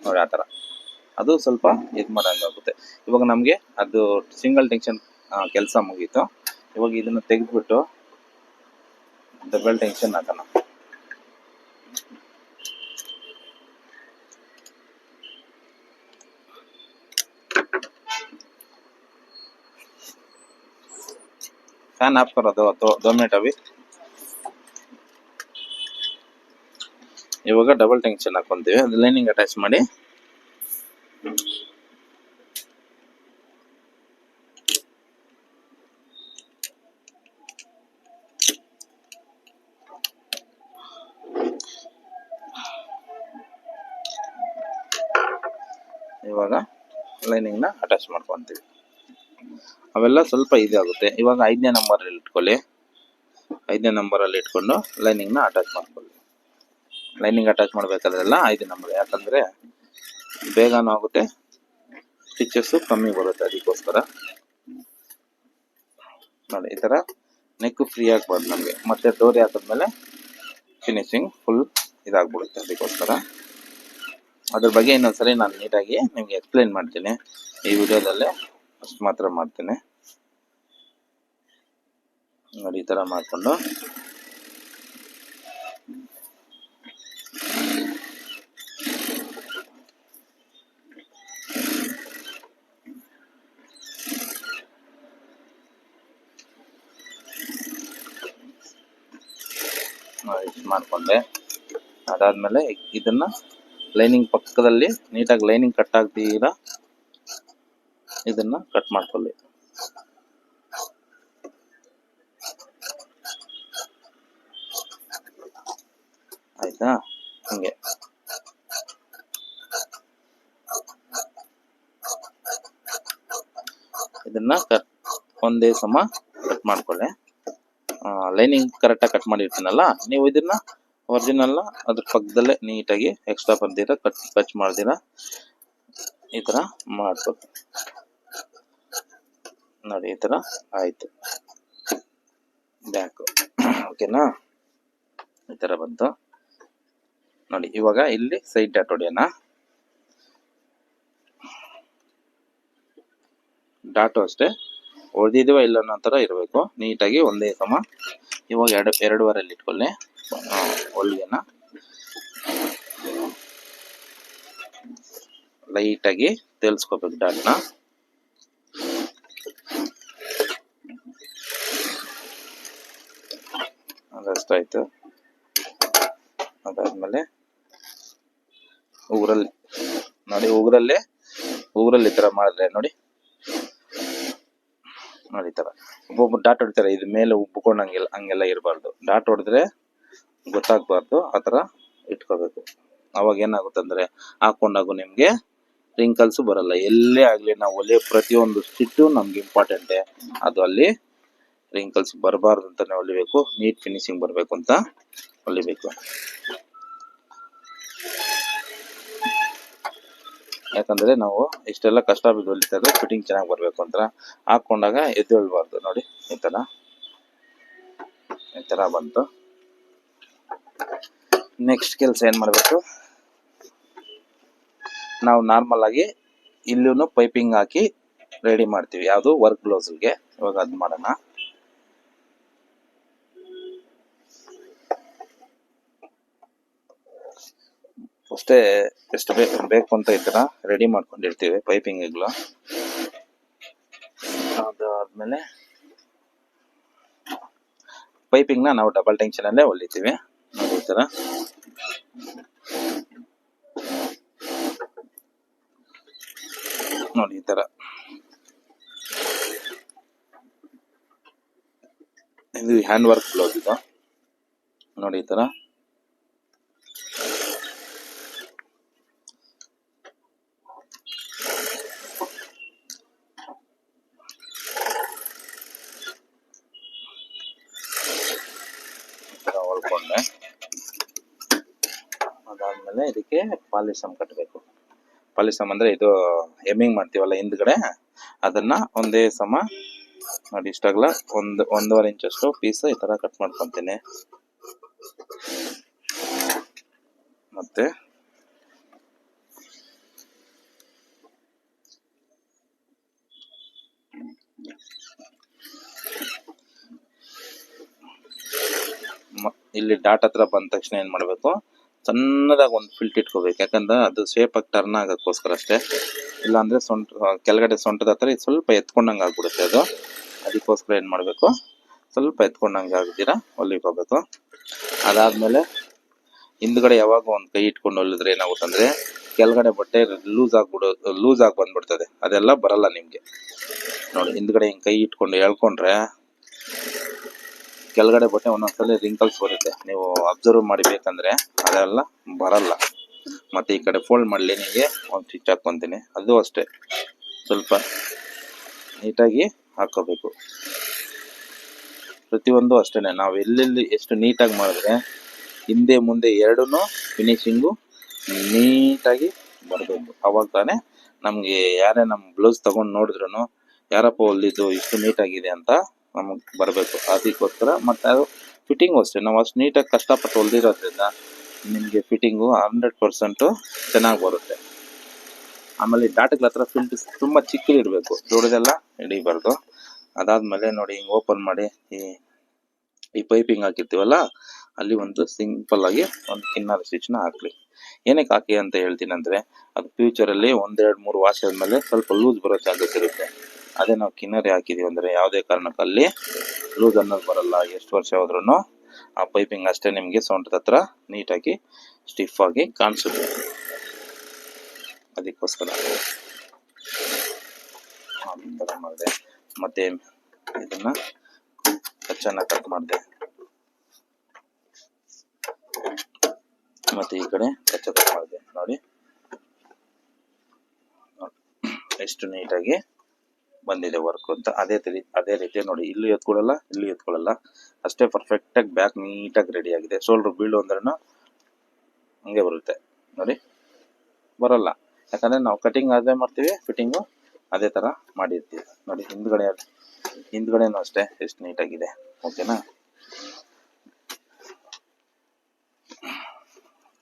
ನೋಡಿ ಆ ತರ ಅದು ಸ್ವಲ್ಪ ಇದು ಮಾಡೋಂಗಾಗುತ್ತೆ ಇವಾಗ ನಮಗೆ ಅದು ಸಿಂಗಲ್ ಟೆನ್ಷನ್ ಕೆಲಸ ಮುಗೀತು. ಇವಾಗ ಇದನ್ನ ತೆಗೆದ್ಬಿಟ್ಟು ಡಬಲ್ ಟೆನ್ಷನ್ ಹಾಕೋಣ. फैन ऑफ करो दो दो दो मिनट अभी ಇವಾಗ ಡಬಲ್ ಟೆನ್ಷನ್ ಹಾಕೊಂತೀವಿ ಅದು ಲೈನಿಂಗ್ ಅಟ್ಯಾಚ್ ಮಾಡಿ ಇವಾಗ ಲೈನಿಂಗ್ ನ ಅಟ್ಯಾಚ್ ಮಾಡ್ಕೊಂತೀವಿ ಅವೆಲ್ಲ ಸ್ವಲ್ಪ ಇದಾಗುತ್ತೆ ಇವಾಗ ಐದನೇ ನಂಬರಲ್ಲಿ ಇಟ್ಕೊಳ್ಳಿ. ಐದನೇ ನಂಬರಲ್ಲಿ ಇಟ್ಕೊಂಡು ಲೈನಿಂಗ್ನ ಅಟ್ಯಾಚ್ ಮಾಡ್ಕೊಳ್ಳಿ. ಲೈನಿಂಗ್ ಅಟ್ಯಾಚ್ ಮಾಡಬೇಕಾದ್ರೆಲ್ಲ ಐದನೇ ನಂಬರ್ ಯಾಕಂದರೆ ಬೇಗನೂ ಆಗುತ್ತೆ ಸ್ಟಿಚಸ್ಸು ಕಮ್ಮಿ ಬರುತ್ತೆ ಅದಕ್ಕೋಸ್ಕರ. ನೋಡಿ, ಈ ಥರ ನೆಕ್ ಫ್ರೀ ಆಗ್ಬಾರ್ದು ನಮಗೆ ಮತ್ತೆ ಡೋರಿ ಹಾಕಿದ್ಮೇಲೆ ಫಿನಿಶಿಂಗ್ ಫುಲ್ ಇದಾಗ್ಬಿಡುತ್ತೆ ಅದಕ್ಕೋಸ್ಕರ. ಅದ್ರ ಬಗ್ಗೆ ಇನ್ನೊಂದ್ಸರಿ ನಾನು ನೀಟಾಗಿ ನಿಮಗೆ ಎಕ್ಸ್ಪ್ಲೈನ್ ಮಾಡ್ತೀನಿ ಈ ವಿಡಿಯೋದಲ್ಲೇ ಅಷ್ಟು ಮಾತ್ರ ಮಾಡ್ತೇನೆ. ನೋಡಿ, ಈ ತರ ಮಾಡಿಕೊಂಡು. ಮಾಡಿಕೊಂಡೆ. ಅದಾದಮೇಲೆ ಇದನ್ನ ಲೈನಿಂಗ್ ಪಕ್ಕದಲ್ಲಿ ನೀಟಾಗಿ ಲೈನಿಂಗ್ ಕಟ್ ಇದನ್ನ ಕಟ್ ಮಾಡ್ಕೊಳ್ಳಿ. ಆಯ್ತಾ? ಹಂಗೆ. ಇದನ್ನ ಕಟ್ ಒಂದೇ ಸಮ ಕಟ್ ಮಾಡ್ಕೊಳ್ಳಿ. ಲೈನಿಂಗ್ ಕರೆಕ್ಟಾಗಿ ಕಟ್ ಮಾಡಿರ್ತೀನಲ್ಲ, ನೀವು ಇದನ್ನ ಒರಿಜಿನಲ್ ಅದ್ರ ಪಕ್ಕದಲ್ಲೇ ನೀಟಾಗಿ ಎಕ್ಸ್ಟ್ರಾ ಬರ್ದಿರ ಕಟ್ ಕಚ್ ಮಾಡ್ದಿರ. ಈ ತರ ಮಾಡ್ಬೇಕು ನೋಡಿ ಈ ತರ ಆಯ್ತು. ಬ್ಯಾಕ್ ಓಕೆನಾ ಈ ತರ ಬಂತು. ನೋಡಿ ಇವಾಗ ಇಲ್ಲಿ ಸೈಡ್ ಡಾಟ್ ಹೊಡೆಯೋಣ. ಡಾಟು ಅಷ್ಟೇ. ಹೊಡೆದಿದೀವ ಇಲ್ಲ ಅನ್ನೋ ಥರ ಇರಬೇಕು. ನೀಟಾಗಿ ಒಂದೇ ಸಮ. ಇವಾಗ ಎರಡು ಎರಡೂವರೆಲ್ಲಿ ಇಟ್ಕೊಳ್ಳಿ. ಆ, ಹೊಲಿಗೆನ ಲೈಟಾಗಿ ತೇಲ್ಸ್ಕೋಬೇಕು ಡಾಟ್ನ ಅದಷ್ಟಾಯ್ತು ಅದಾದ್ಮೇಲೆ ಉಗುರಲ್ಲಿ ನೋಡಿ ಉಗುರಲ್ಲೇ ಉಗುರಲ್ಲಿ ಈ ಥರ ಮಾಡಿದ್ರೆ ನೋಡಿ. ನೋಡಿ ಈ ಥರ. ಒಬ್ಬೊಬ್ಬರು ಡಾಟ್ ಹೊಡಿತಾರೆ, ಇದು ಮೇಲೆ ಉಬ್ಬಿಕೊಂಡು ಹಂಗೆಲ್ಲ ಹಂಗೆಲ್ಲ ಇರಬಾರ್ದು. ಡಾಟ್ ಹೊಡೆದ್ರೆ ಗೊತ್ತಾಗಬಾರ್ದು, ಆ ತರ ಇಟ್ಕೋಬೇಕು. ಅವಾಗ ಏನಾಗುತ್ತಂದ್ರೆ ಹಾಕೊಂಡಾಗು ನಿಮಗೆ ರಿಂಕಲ್ಸ್ ಬರಲ್ಲ. ಎಲ್ಲೇ ಆಗಲಿ, ನಾವು ಒಲೆ ಪ್ರತಿಯೊಂದು ಸ್ಟಿಟ್ಟು ನಮ್ಗೆ ಇಂಪಾರ್ಟೆಂಟೇ ಅದು ಅಲ್ಲಿ ರಿಂಕಲ್ಸ್ ಬರಬಾರ್ದು ಅಂತಾನೆ ಹೊಲಿಬೇಕು. ನೀಟ್ ಫಿನಿಶಿಂಗ್ ಬರಬೇಕು ಅಂತ ಹೊಲಿಬೇಕು. ಯಾಕಂದ್ರೆ ನಾವು ಇಷ್ಟೆಲ್ಲ ಕಷ್ಟ ಬಿದ್ದು ಹೊಲಿತಾ ಇದ್ರೆ ಫಿಟ್ಟಿಂಗ್ ಚೆನ್ನಾಗಿ ಬರಬೇಕು ಅಂತ ಹಾಕೊಂಡಾಗ ಎದ್ದೇಳ್ಬಾರ್ದು. ನೋಡಿ, ಈ ತರ. ಈ ತರ ಬಂತು. ನೆಕ್ಸ್ಟ್ ಕೆಲಸ ಏನ್ ಮಾಡಬೇಕು? ನಾವು ನಾರ್ಮಲ್ ಆಗಿ ಇಲ್ಲೂ ಪೈಪಿಂಗ್ ಹಾಕಿ ರೆಡಿ ಮಾಡ್ತೀವಿ. ಯಾವುದು ವರ್ಕ್ ಬ್ಲೌಸ್ಗೆ ಇವಾಗ ಅದ್ ಮಾಡೋಣ. ಅಷ್ಟೇ ಎಷ್ಟು ಬೇಕು ಬೇಕು ಅಂತ ಥರ ರೆಡಿ ಮಾಡ್ಕೊಂಡಿರ್ತೀವಿ ಪೈಪಿಂಗ್ಗಳು ಅದಾದ್ಮೇಲೆ ಪೈಪಿಂಗ್ನ ನಾವು ಡಬಲ್ ಟೆನ್ಷನಲ್ಲೇ ಹೊಲಿತೀವಿ. ನೋಡಿ ಈ ಥರ ನೋಡಿ ಈ ಥರ ಇದು ಹ್ಯಾಂಡ್ ವರ್ಕ್ ಬ್ಲೌಸ್ ಇದು. ನೋಡಿ ಈ ಥರ ಈ ಥರ ಹೊಲ್ಕೊಂಡೆ ಅದಾದ್ಮೇಲೆ ಇದಕ್ಕೆ ಪಾಲಿಸಮ್ ಕಟ್ಟಬೇಕು ಪಾಲಿಸಮ್ ಅಂದ್ರೆ ಇದು ಎಮ್ಮಿಂಗ್ ಮಾಡ್ತೀವಲ್ಲ ಹಿಂದ್ಗಡೆ, ಅದನ್ನ ಒಂದೇ ಸಮ ನೋಡಿ ಇಷ್ಟಾಗಲ್ಲ ಒಂದು, ಒಂದೂವರೆ ಇಂಚಷ್ಟು ಪೀಸ್ ಈ ತರ ಕಟ್ ಮಾಡ್ಕೊಂತೀನಿ. ಮತ್ತೆ ಇಲ್ಲಿ ಡಾಟ್ ಹತ್ರ ಬಂದ ತಕ್ಷಣ ಏನ್ ಮಾಡ್ಬೇಕು? ಸಣ್ಣದಾಗಿ ಒಂದು ಫಿಲ್ಟ್ ಇಟ್ಕೋಬೇಕು. ಯಾಕಂದ್ರೆ ಅದು ಸೇಫಾಗಿ ಟರ್ನ್ ಆಗೋಕ್ಕೋಸ್ಕರ ಅಷ್ಟೇ. ಇಲ್ಲಾಂದರೆ ಸೊಂಟ ಕೆಳಗಡೆ ಸೊಂಟದ ಹತ್ರ ಇದು ಸ್ವಲ್ಪ ಎತ್ಕೊಂಡಂಗೆ ಆಗ್ಬಿಡುತ್ತೆ ಅದು. ಅದಕ್ಕೋಸ್ಕರ ಏನು ಮಾಡಬೇಕು? ಸ್ವಲ್ಪ ಎತ್ಕೊಂಡಂಗೆ ಆಗ್ದಿರ ಹೊಲಿಕೋಬೇಕು ಅದಾದಮೇಲೆ ಹಿಂದ್ಗಡೆ ಯಾವಾಗ ಒಂದು ಕೈ ಇಟ್ಕೊಂಡು ಹೊಲಿದ್ರೆ ಏನಾಗುತ್ತಂದರೆ ಕೆಳಗಡೆ ಬಟ್ಟೆ ಲೂಸ್ ಆಗ್ಬಿಡೋ ಲೂಸ್ ಆಗಿ ಬಂದ್ಬಿಡ್ತದೆ. ಅದೆಲ್ಲ ಬರಲ್ಲ ನಿಮಗೆ. ನೋಡಿ, ಹಿಂದ್ಗಡೆ ಹಿಂಗೆ ಕೈ ಇಟ್ಕೊಂಡು ಎಳ್ಕೊಂಡ್ರೆ ಕೆಳಗಡೆ ಬಟ್ಟೆ ಒಂದೊಂದ್ಸಲ ರಿಂಕಲ್ಸ್ ಬರುತ್ತೆ. ನೀವು ಅಬ್ಸರ್ವ್ ಮಾಡಿ ಬೇಕಂದ್ರೆ ಅದೆಲ್ಲ ಬರಲ್ಲ. ಮತ್ತೆ ಈ ಕಡೆ ಫೋಲ್ಡ್ ಮಾಡಲಿ, ನಿಮಗೆ ಒಂದು ಸ್ಟಿಚ್ ಹಾಕೊಂತೀನಿ ಅದು ಅಷ್ಟೇ. ಸ್ವಲ್ಪ ನೀಟಾಗಿ ಹಾಕೋಬೇಕು. ಪ್ರತಿಯೊಂದು ಅಷ್ಟೇ ನಾವು ಎಲ್ಲೆಲ್ಲಿ ಎಷ್ಟು ನೀಟಾಗಿ ಮಾಡಿದ್ರೆ ಹಿಂದೆ ಮುಂದೆ ಎರಡೂ ಫಿನಿಶಿಂಗು ನೀಟಾಗಿ ಬರಬೇಕು. ಅವಾಗ ತಾನೇ ನಮಗೆ ಯಾರೇ ನಮ್ಮ ಬ್ಲೌಸ್ ತೊಗೊಂಡು ನೋಡಿದ್ರು ಯಾರಪ್ಪ ಹೊಲಿದ್ದು ಇಷ್ಟು ನೀಟಾಗಿದೆ ಅಂತ ನಮಗೆ ಬರಬೇಕು. ಅದಕ್ಕೋಸ್ಕರ ಮತ್ತು ಅದು ಫಿಟ್ಟಿಂಗು ಅಷ್ಟೇ. ನಾವು ಅಷ್ಟು ನೀಟಾಗಿ ಕಷ್ಟಪಟ್ಟು ಹೊಲ್ದಿರೋದ್ರಿಂದ ನಿಮಗೆ ಫಿಟ್ಟಿಂಗು ಹಂಡ್ರೆಡ್ ಪರ್ಸೆಂಟು ಚೆನ್ನಾಗಿ ಬರುತ್ತೆ. ಆಮೇಲೆ ಡಾಟ್ಗಳ ಹತ್ರ ಫಿಲ್ಟ್ ತುಂಬ ಚಿಕ್ಕದಿರಬೇಕು ದೊಡ್ಡದೆಲ್ಲ ಹಿಡಿಬಾರ್ದು. ಅದಾದಮೇಲೆ ನೋಡಿ ಹಿಂಗೆ ಓಪನ್ ಮಾಡಿ ಈ ಈ ಪೈಪಿಂಗ್ ಹಾಕಿರ್ತೀವಲ್ಲ, ಅಲ್ಲಿ ಒಂದು ಸಿಂಪಲ್ ಆಗಿ ಒಂದು ಕಿನ್ನರ್ ಸ್ಟಿಚ್ನ ಹಾಕ್ಲಿ. ಏನಕ್ಕೆ ಹಾಕಿ ಅಂತ ಹೇಳ್ತೀನಿ ಅಂದರೆ ಅದು ಫ್ಯೂಚರಲ್ಲಿ ಒಂದೆರಡು ಮೂರು ವಾಶ್ ಆದಮೇಲೆ ಸ್ವಲ್ಪ ಲೂಸ್ ಬರೋ ಚಾನ್ಸಸ್ ಇರುತ್ತೆ. ಅದೇ ನಾವು ಕಿನ್ನರಿ ಹಾಕಿದೀವಿ ಅಂದ್ರೆ ಯಾವುದೇ ಕಾರಣಕ್ಕಲ್ಲಿ ಲೂಸ್ ಅನ್ನೋದು ಬರಲ್ಲ. ಎಷ್ಟು ವರ್ಷ ಹೋದ್ರೂ ಆ ಪೈಪಿಂಗ್ ಅಷ್ಟೇ ನಿಮಗೆ ಸೊಂಟದ ಹತ್ರ ನೀಟಾಗಿ ಸ್ಟಿಫ್ ಆಗಿ ಕಾಣಿಸುತ್ತೆ. ಅದಕ್ಕೋಸ್ಕರ ಮಾಡಿದೆ. ಮತ್ತೆ ಇದನ್ನ ಕಚ್ಚನ್ನ ಕಟ್ ಮಾಡಿದೆ. ಮತ್ತೆ ಈ ಕಡೆ ಕಚ್ಚ ಕಟ್ ಮಾಡಿದೆ. ನೋಡಿ. ಎಷ್ಟು ನೀಟಾಗಿ ಬಂದಿದೆ ವರ್ಕ್ ಅಂತ. ಅದೇ ರೀತಿ ಅದೇ ರೀತಿ ನೋಡಿ, ಇಲ್ಲೂ ಎತ್ಕೊಳ್ಳಲ್ಲ ಇಲ್ಲೂ ಎತ್ಕೊಳ್ಳಲ್ಲ ಅಷ್ಟೇ ಪರ್ಫೆಕ್ಟ್ ಆಗಿ ಬ್ಯಾಕ್ ನೀಟಾಗಿ ರೆಡಿ ಆಗಿದೆ. ಶೋಲ್ಡರ್ ಬೀಳು ಅಂದ್ರೂ ಹಂಗೆ ಬರುತ್ತೆ. ನೋಡಿ, ಬರಲ್ಲ. ಯಾಕಂದ್ರೆ ನಾವು ಕಟಿಂಗ್ ಅದೇ ಮಾಡ್ತೀವಿ ಫಿಟ್ಟಿಂಗು ಅದೇ ತರ ಮಾಡಿರ್ತೀವಿ. ನೋಡಿ, ಹಿಂದ್ಗಡೆ ಹಿಂದ್ಗಡೆನೂ ಅಷ್ಟೇ, ಎಷ್ಟು ನೀಟಾಗಿದೆ. ಓಕೆನಾ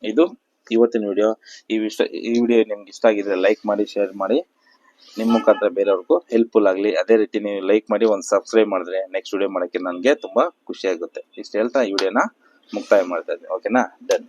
ಇದು ಇವತ್ತಿನ ವಿಡಿಯೋ ಈ ವಿಷ, ಈ ವಿಡಿಯೋ ನಿಮ್ಗೆ ಇಷ್ಟ ಆಗಿದ್ರೆ ಲೈಕ್ ಮಾಡಿ ಶೇರ್ ಮಾಡಿ. ನಿಮ್ಮ ಮುಖಾಂತರ ಬೇರೆಯವ್ರಿಗೂ ಹೆಲ್ಪ್ಫುಲ್ ಆಗಲಿ. ಅದೇ ರೀತಿ ನೀವು ಲೈಕ್ ಮಾಡಿ ಒಂದು ಸಬ್ಸ್ಕ್ರೈಬ್ ಮಾಡಿದ್ರೆ ನೆಕ್ಸ್ಟ್ ವಿಡಿಯೋ ಮಾಡೋಕ್ಕೆ ನನಗೆ ತುಂಬ ಖುಷಿ ಆಗುತ್ತೆ. ಇಷ್ಟು ಹೇಳ್ತಾ ಈ ವಿಡಿಯೋನ ಮುಕ್ತಾಯ ಮಾಡ್ತಾ ಇದ್ದೀನಿ. ಓಕೆನಾ ಡನ್